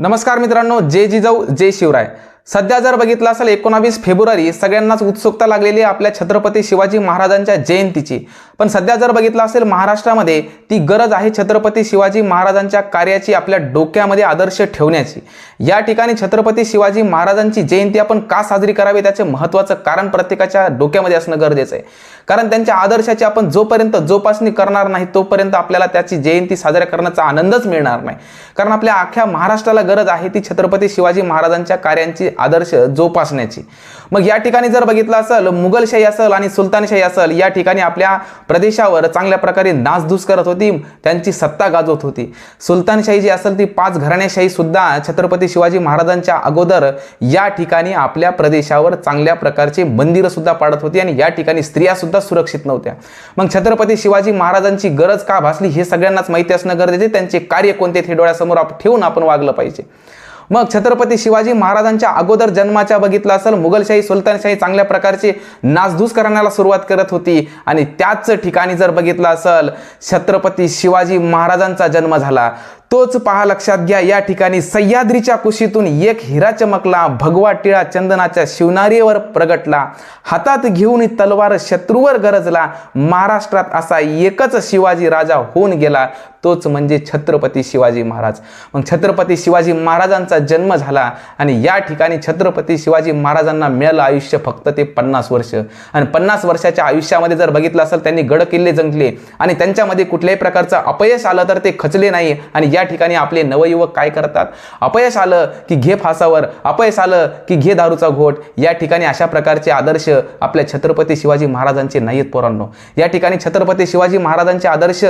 नमस्कार मित्रांनो जय जिजाऊ जय शिवराय. सध्या जर बघितलं असेल एकोणावीस फेब्रुवारी सगळ्यांनाच उत्सुकता लागलेली आहे आपल्या छत्रपती शिवाजी महाराजांच्या जयंतीची. पण सध्या जर बघितलं असेल महाराष्ट्रामध्ये ती गरज आहे छत्रपती शिवाजी महाराजांच्या कार्याची आपल्या डोक्यामध्ये आदर्श ठेवण्याची. या ठिकाणी छत्रपती शिवाजी महाराजांची जयंती आपण का साजरी करावी त्याचे महत्त्वाचं कारण प्रत्येकाच्या डोक्यामध्ये असणं गरजेचं आहे. कारण त्यांच्या आदर्शाची आपण जोपर्यंत जोपासणी करणार नाही तोपर्यंत आपल्याला त्याची जयंती साजऱ्या करण्याचा आनंदच मिळणार नाही. कारण आपल्या अख्ख्या महाराष्ट्राला गरज आहे ती छत्रपती शिवाजी महाराजांच्या कार्यांची आदर्श जोपासण्याची. मग या ठिकाणी जर बघितलं असेल मुघलशाही असेल आणि सुलतानशाही असेल या ठिकाणी आपल्या प्रदेशावर चांगल्या प्रकारे नासधूस करत होती त्यांची सत्ता गाजवत होती. सुलतानशाही जी असेल ती पाच घराण्याशाही सुद्धा छत्रपती शिवाजी महाराजांच्या अगोदर या ठिकाणी आपल्या प्रदेशावर चांगल्या प्रकारचे मंदिरं सुद्धा पाडत होती आणि या ठिकाणी स्त्रिया सुद्धा सुरक्षित नव्हत्या. मग छत्रपती शिवाजी महाराजांची गरज का भासली हे सगळ्यांनाच माहिती असणं गरजेचे आहे. त्यांचे कार्य कोणते थे डोळ्यासमोर ठेवून आपण वागलं पाहिजे. मग छत्रपती शिवाजी महाराजांच्या अगोदर जन्माच्या बघितलं असेल मुघलशाही सुलतानशाही चांगल्या प्रकारची नासधूस करण्याला सुरुवात करत होती. आणि त्याच ठिकाणी जर बघितलं असेल छत्रपती शिवाजी महाराजांचा जन्म झाला. तोच पहा लक्षात घ्या या ठिकाणी सह्याद्रीच्या कुशीतून एक हिरा चमकला भगवा टिळा चंदनाच्या शिवनारीवर प्रगटला हातात घेऊन तलवार शत्रूवर गरजला महाराष्ट्रात असा एकच शिवाजी राजा होऊन गेला तोच म्हणजे छत्रपती शिवाजी महाराज. मग छत्रपती शिवाजी महाराजांचा जन्म झाला आणि या ठिकाणी छत्रपती शिवाजी महाराजांना मिळालं आयुष्य फक्त ते पन्नास वर्ष. आणि पन्नास वर्षाच्या आयुष्यामध्ये जर बघितलं असेल त्यांनी गड किल्ले जंकले आणि त्यांच्यामध्ये कुठल्याही प्रकारचं अपयश आलं तर ते खचले नाही आणि या ठिकाणी आपले नवयुवक काय करतात? अपयश आलं की घे फासावर अपयश आलं की घे दारूचा घोट. या ठिकाणी अशा प्रकारचे आदर्श आपल्या छत्रपती शिवाजी महाराजांचे नाहीत पोरांनो. या ठिकाणी छत्रपती शिवाजी महाराजांचे आदर्श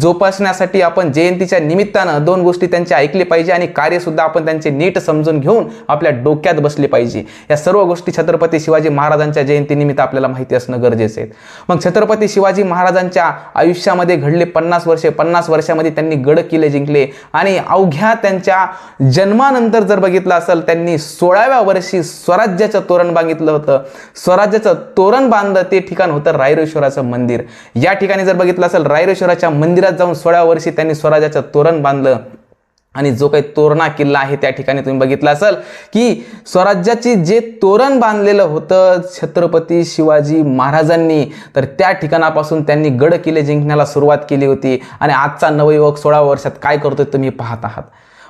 जोपासण्यासाठी आपण जयंतीच्या निमित्तानं दोन गोष्टी त्यांचे ऐकले पाहिजे आणि कार्यसुद्धा आपण त्यांचे नीट समजून घेऊन आपल्या डोक्यात बसले पाहिजे. या सर्व गोष्टी छत्रपती शिवाजी महाराजांच्या जयंतीनिमित्त आपल्याला माहिती असणं गरजेचं आहे. मग छत्रपती शिवाजी महाराजांच्या आयुष्यामध्ये घडले पन्नास वर्षे पन्नास वर्षामध्ये त्यांनी गड किल्ले जिंकले. आणि अवघ्या त्यांच्या जन्मानंतर जर बघितलं असेल त्यांनी सोळाव्या वर्षी स्वराज्याचं तोरण बांगितलं होतं. स्वराज्याचं तोरण बांधलं ते ठिकाण होतं रायरेश्वराचं मंदिर. या ठिकाणी जर बघितलं असेल रायरेश्वराच्या मंदिरात जाऊन सोळाव्या वर्षी त्यांनी स्वराज्याचं तोरण बांधलं. आणि जो काही तोरणा किल्ला आहे त्या ठिकाणी तुम्ही बघितलं असाल की स्वराज्याची जे तोरण बांधलेलं होतं छत्रपती शिवाजी महाराजांनी तर त्या ठिकाणापासून त्यांनी गड किल्ले जिंकण्याला सुरुवात केली होती. आणि आजचा नवयुवक सोळा वर्षात काय करतोय तुम्ही पाहत आहात.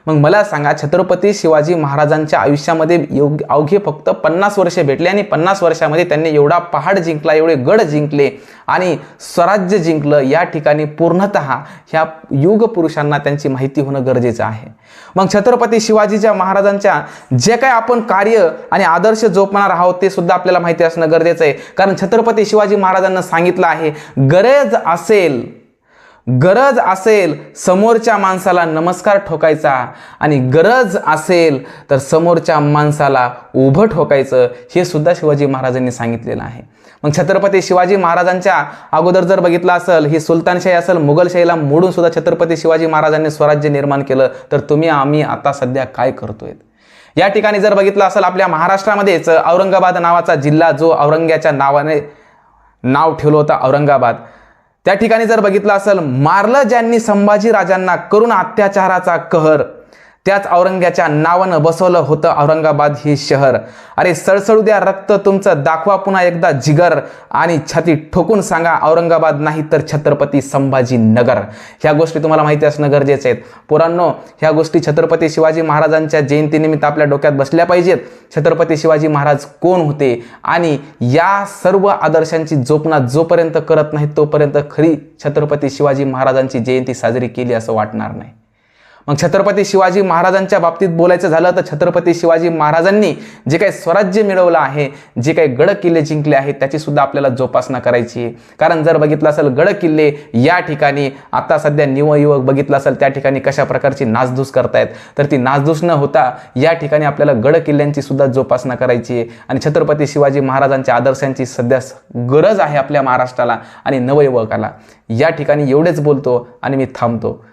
मग मला सांगा छत्रपती शिवाजी महाराजांच्या आयुष्यामध्ये योग अवघे फक्त पन्नास वर्षे भेटले आणि पन्नास वर्षामध्ये त्यांनी एवढा पहाड जिंकला एवढे गड जिंकले आणि स्वराज्य जिंकलं या ठिकाणी पूर्णत ह्या युग पुरुषांना त्यांची माहिती होणं गरजेचं आहे. मग छत्रपती शिवाजीच्या महाराजांच्या जे काय आपण कार्य आणि आदर्श जोपणार आहोत ते सुद्धा आपल्याला माहिती असणं गरजेचं आहे. कारण छत्रपती शिवाजी महाराजांना सांगितलं आहे गरज असेल गरज असेल समोरच्या माणसाला नमस्कार ठोकायचा आणि गरज असेल तर समोरच्या माणसाला उभं ठोकायचं हे सुद्धा शिवाजी महाराजांनी सांगितलेलं आहे. मग छत्रपती शिवाजी महाराजांच्या अगोदर जर बघितलं असेल ही सुलतानशाही असेल मुघलशाहीला मोडून सुद्धा छत्रपती शिवाजी महाराजांनी स्वराज्य निर्माण केलं तर तुम्ही आम्ही आता सध्या काय करतोय? या ठिकाणी जर बघितलं असेल आपल्या महाराष्ट्रामध्येच औरंगाबाद नावाचा जिल्हा जो औरंग्याच्या नावाने नाव ठेवलं होतं औरंगाबाद. त्या ठिकाणी जर बघितलं असेल मारलं ज्यांनी संभाजी राजांना करून अत्याचाराचा कहर त्याच औरंग्याच्या नावानं बसवलं होतं औरंगाबाद हे शहर. अरे सळसळू द्या रक्त तुमचं दाखवा पुन्हा एकदा जिगर. आणि छाती ठोकून सांगा औरंगाबाद नाही तर छत्रपती संभाजी नगर ह्या गोष्टी तुम्हाला माहिती असणं गरजेचं आहे. पोरांनो ह्या गोष्टी छत्रपती शिवाजी महाराजांच्या जयंतीनिमित्त आपल्या डोक्यात बसल्या पाहिजेत. छत्रपती शिवाजी महाराज कोण होते? आणि या सर्व आदर्शांची जोपना जोपर्यंत करत नाही तोपर्यंत खरी छत्रपती शिवाजी महाराजांची जयंती साजरी केली असं वाटणार नाही. मग छत्रपती शिवाजी महाराजांच्या बाबतीत बोलायचं झालं तर छत्रपती शिवाजी महाराजांनी जे काही स्वराज्य मिळवलं आहे जे काही गड किल्ले जिंकले आहेत त्याची सुद्धा आपल्याला जोपासना करायची आहे. कारण जर बघितलं असेल गड किल्ले या ठिकाणी आता सध्या नवयुवक बघितलं असेल त्या ठिकाणी कशा प्रकारची नासधूस करतायत तर ती नासधूस न होता या ठिकाणी आपल्याला गड किल्ल्यांची सुद्धा जोपासना करायची आहे. आणि छत्रपती शिवाजी महाराजांच्या आदर्शांची सध्या गरज आहे आपल्या महाराष्ट्राला आणि नवयुवकाला. या ठिकाणी एवढेच बोलतो आणि मी थांबतो.